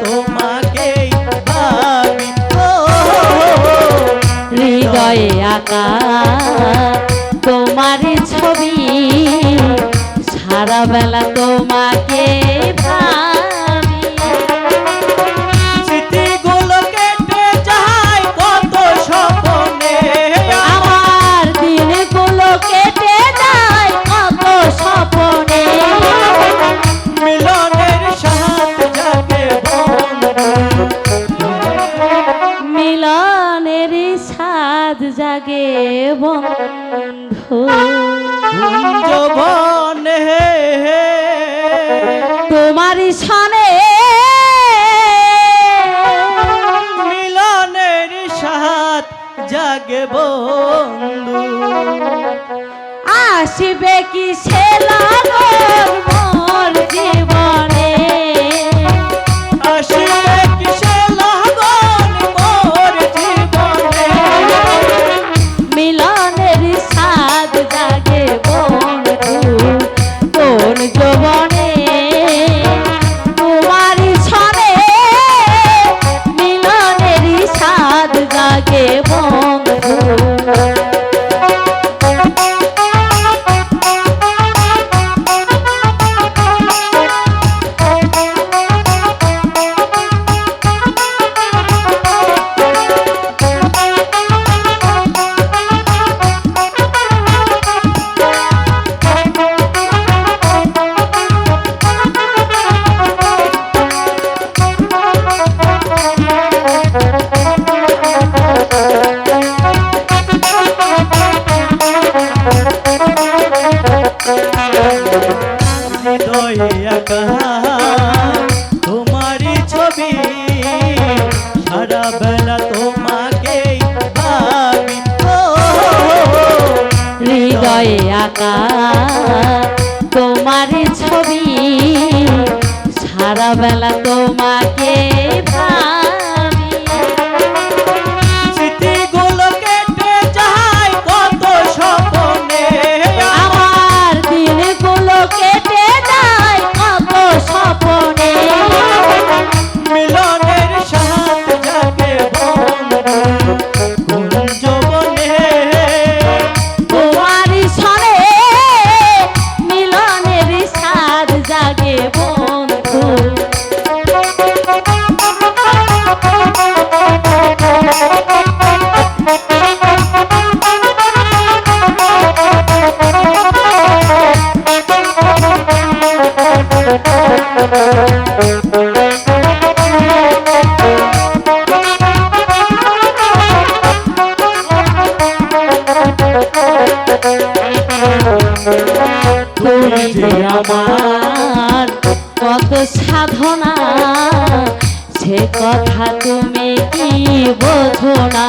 তোমাকেই আমি হৃদয়ে আঁকা তোমার ছবি সারা বেলা তোমাকে লাগে বন্ধু। হে তোমার সনে মিলনের সাত জাগে বন্ধু। আসবে কি সে তোমারি ছবি সারা বেলা তোমাকে হৃদয়ে আঁকা ছবি সারা বেলা আমার কত সাধনা সে কথা তুমি কি বোঝো না?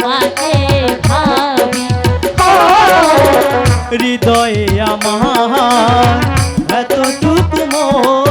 তোমাকে ভাবি। হৃদয়ে আমার এতটুকু মোর